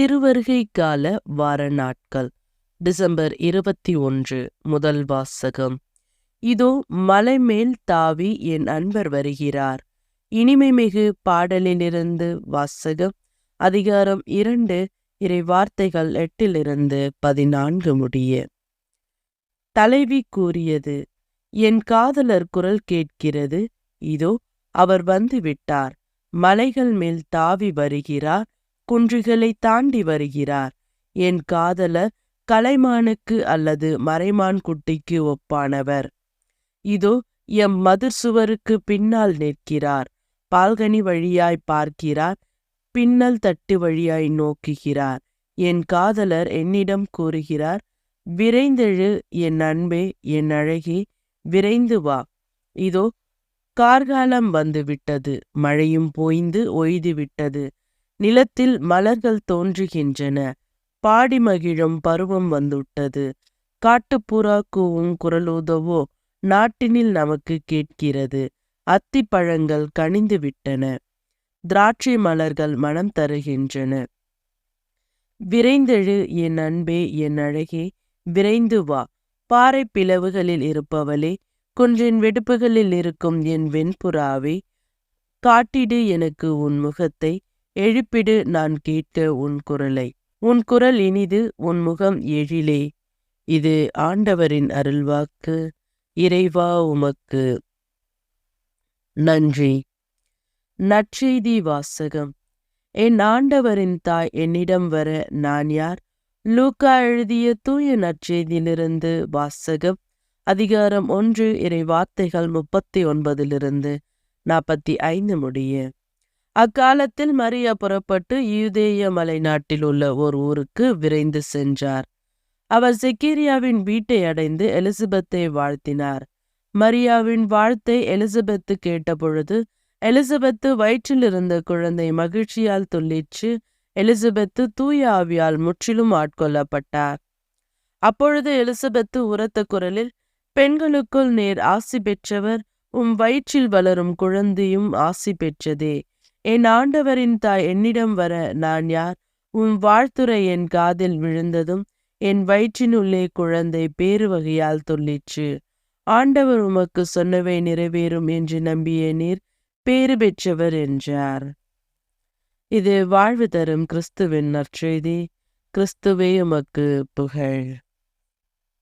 திருவருகை கால வார நாட்கள். டிசம்பர் இருபத்தி ஒன்று முதல் வாசகம். இதோ மலைமேல் தாவி என் அன்பர் வருகிறார். இனிமைமிகு பாடலிலிருந்து வாசகம். அதிகாரம் இரண்டு இறை வார்த்தைகள் எட்டிலிருந்து பதினான்கு முடிய. தலைவி கூறியது என் காதலர் குரல் கேட்கிறது. இதோ அவர் வந்து விட்டார் மலைகள் மேல் தாவி வருகிறார். குன்றுகளை தாண்டி வருகிறார். என் காதலர் கலைமானுக்கு அல்லது மறைமான் குட்டிக்கு ஒப்பானவர். இதோ எம் மதுர் சுவருக்கு பின்னால் நிற்கிறார். பால்கனி வழியாய் பார்க்கிறார். பின்னல் தட்டு வழியாய் நோக்குகிறார். என் காதலர் என்னிடம் கூறுகிறார் விரைந்தெழு என் அன்பே என் அழகே விரைந்து வா. இதோ கார்காலம் வந்துவிட்டது. மழையும் போய்ந்து ஒய்து விட்டது நிலத்தில் மலர்கள் தோன்றுகின்றன. பாடி மகிழும் பருவம் வந்துவிட்டது. காட்டுப்புறா கூவும் குரலூதவோ நாட்டினில் நமக்கு கேட்கிறது. அத்திப்பழங்கள் கனிந்து விட்டன. திராட்சை மலர்கள் மனம் தருகின்றன. விரைந்தெழு என் அன்பே என் அழகே விரைந்து வா. பாறை பிளவுகளில் இருப்பவளே குன்றின் வெடுப்புகளில் இருக்கும் என் வெண்புறாவே காட்டிடு எனக்கு உன் முகத்தை. எழுப்பிடு நான் கேட்க உன் குரலை. உன் குரல் இனிது உன் முகம் எழிலே. இது ஆண்டவரின் அருள்வாக்கு. இறைவா உமக்கு நன்றி. நற்செய்தி வாசகம். என் ஆண்டவரின் தாய் என்னிடம் வர நான் யார்? லூக்கா எழுதிய தூய நற்செய்தியிலிருந்து வாசகம். அதிகாரம் ஒன்று இறை வார்த்தைகள் முப்பத்தி ஒன்பதிலிருந்து நாற்பத்தி ஐந்து முடிய. அக்காலத்தில் மரியா புறப்பட்டு யூதேய மலை நாட்டில் உள்ள ஒரு ஊருக்கு விரைந்து சென்றார். அவர் செக்கீரியாவின் வீட்டை அடைந்து எலிசபெத்தை வாழ்த்தினார். மரியாவின் வாழ்த்தை எலிசபெத்து கேட்டபொழுது எலிசபெத்து வயிற்றில் இருந்த குழந்தை மகிழ்ச்சியால் துள்ளிச்சு எலிசபெத்து தூய ஆவியால் முற்றிலும் ஆட்கொள்ளப்பட்டார். அப்பொழுது எலிசபெத்து உரத்த குரலில் பெண்களுக்குள் நேர் ஆசி பெற்றவர் உம் வயிற்றில் வளரும் குழந்தையும் ஆசி பெற்றதே. என் ஆண்டவரின் தாய் என்னிடம் வர நான் யார்? உன் வாழ்த்துரை என் காதில் விழுந்ததும் என் வயிற்றினுள்ளே குழந்தை பேறு வகையால் தொல்லிற்று. ஆண்டவர் உமக்கு சொன்னவை நிறைவேறும் என்று நம்பிய நீர் பேறு பெற்றவர் என்றார். இது வாழ்வு தரும் கிறிஸ்துவின் நற்செய்தி. கிறிஸ்துவே உமக்கு புகழ்.